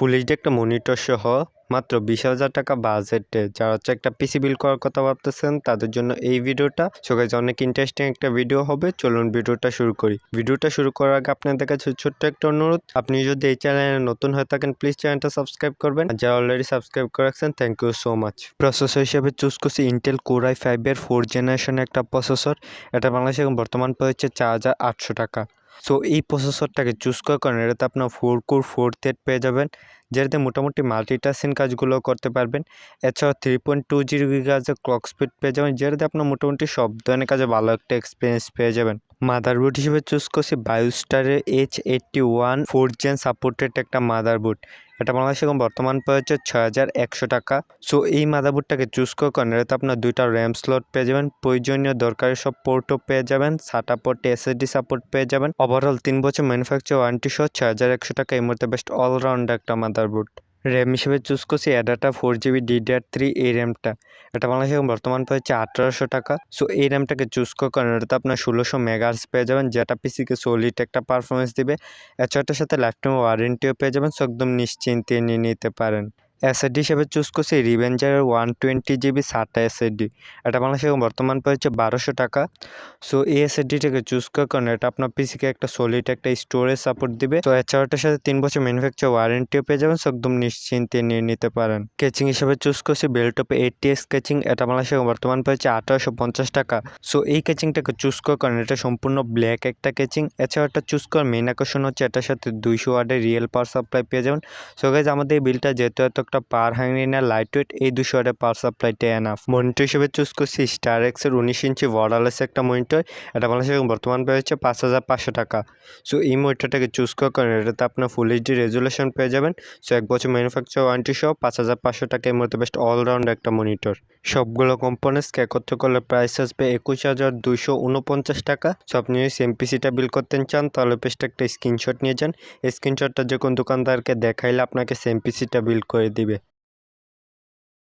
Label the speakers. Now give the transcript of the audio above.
Speaker 1: Full HD একটা monitor সহ মাত্র বিশ হাজার টাকা বাজেটে যারা হচ্ছে একটা পিসি বিল করার কথা ভাবতেছেন, তাদের জন্য এই ভিডিওটা সো গাইজ অনেক ইন্টারেস্টিং একটা ভিডিও হবে। চলুন ভিডিওটা শুরু করি। ভিডিওটা শুরু করার আগে আপনাদের কাছে ছোট্ট একটা অনুরোধ। আপনি যদি এই চ্যানেলে নতুন হয়ে থাকেন প্লিজ চ্যানেলটা সাবস্ক্রাইব করবেন। আর যারা অলরেডি সাবস্ক্রাইব করে রাখছেন thank you so much processor হিসেবে চুজ করছি ইন্টেল কোরাই ফাইভের ফোর জেনারেশনের একটা প্রসেসর এটা বাংলাদেশে বর্তমান পড়েছে চার হাজার আটশো টাকা। সো এই প্রসেসরটাকে চুজ করার কারণে এটাতে আপনার ফোর কোর ফোর থ্রেড পেয়ে যাবেন, যেটাতে মোটামুটি মাল্টিটাস্কিং কাজগুলো করতে পারবেন। এছাড়াও থ্রি পয়েন্ট টু জিরো গিগাজের ক্লক স্পিড পেয়ে যাবেন, যেটাতে আপনার মোটামুটি সব ধরনের কাজে ভালো একটা এক্সপিরিয়েন্স পেয়ে যাবেন। মাদারবোর্ড হিসেবে চুজ করছি বায়োস্টারের H eighty one four gen supported একটা মাদারবোর্ড এটা বাংলাদেশে এখন বর্তমান হচ্ছে ছয় হাজার একশো টাকা। সো এই মাদারবোর্ডটাকে চুজ করার কারণে এটাতে আপনার দুইটা র্যাম স্লট পেয়ে যাবেন। প্রয়োজনীয় দরকারি সব পোর্টও পেয়ে যাবেন। সাটা পোর্ট এসএসডি সাপোর্ট পেয়ে যাবেন। ওভারঅল তিন বছর ম্যানুফ্যাকচার ওয়ারেন্টি সহ ছয় হাজার একশো টাকা এই মুহূর্তে বেস্ট অলরাউন্ড একটা মাদারবোর্ড র্যাম হিসেবে চুজ করছি Adata four GB DDR three এই র্যামটা এটা বাংলাদেশে বর্তমান হচ্ছে আঠারোশো টাকা। সো এই র্যামটাকে চুজ করার কারণে এটাতে আপনার ষোলোশো মেগাহার্স পেয়ে যাবেন, যেটা পিসিকে সলিড একটা পারফরমেন্স দিবে। এছাড়াটার সাথে টাইম ওয়ারেন্টিও পেয়ে যাবেন সো একদম নিশ্চিন্তে নিয়ে নিতে পারেন। এসএসডি হিসেবে চুজ করছি রিভেঞ্জারের one twenty GB SATA SSD এটা বাংলাদেশে বর্তমান পড়েছে বারোশো টাকা। সো এই এসএসডিটাকে চুজ করার কারণে এটা আপনার পিসিকে একটা সলিড একটা স্টোরেজ সাপোর্ট দিবে। তো এছাড়াটার সাথে তিন বছর ম্যানুফ্যাকচার ওয়ারেন্টিও পেয়ে যাবেন একদম নিশ্চিন্তে নিয়ে নিতে পারেন। স্কেচিং হিসেবে চুজ করছি বেলটপে এইটটি স্কেচিং এটা বাংলাদেশে বর্তমান পড়েছে আঠারোশো পঞ্চাশ টাকা। সো এই কেচিংটাকে চুজ করার কারণে এটা সম্পূর্ণ ব্ল্যাক একটা কেচিং এছাড়া এটা চুজ করার মেন আকর্ষণ হচ্ছে এটার সাথে দুইশো ওয়ার্ডের রিয়েল পাওয়ার সাপ্লাই পেয়ে যাবেন। সো গাইজ আমাদের এই বিলটা যেহেতু এত একটা পাওয়ার হাঙ্গি না লাইট ওয়েট এই দুশো ওয়ার্ডের পাওয়ার সাপ্লাইটা এনাফ মনিটর হিসেবে চুজ করছি স্টার এক্সের উনিশ ইঞ্চি ওয়ারলেস একটা মনিটর এটা বাংলাদেশে বর্তমান পেয়েছে পাঁচ হাজার পাঁচশো টাকা। সো এই মনিটরটাকে চুজ করার কারণে এটাতে আপনার ফুল এইচডি রেজুলেশন পেয়ে যাবেন। সো এক বছর ম্যানুফ্যাকচার ওয়ারেন্টি সহ পাঁচ হাজার পাঁচশো টাকা এর মধ্যে বেস্ট অলরাউন্ড একটা মনিটর সবগুলো কম্পোনেন্টসকে একত্র করলে প্রাইস আসবে একুশ হাজার দুইশো উনপঞ্চাশ টাকা। সো আপনি যদি সেম পিসিটা বিল করতে চান, তাহলে পেস্টে একটা স্ক্রিনশট নিয়ে যান। স্ক্রিনশটটা যে কোন দোকানদারকে দেখাইলে আপনাকে সেম পিসিটা বিল করে দিবে।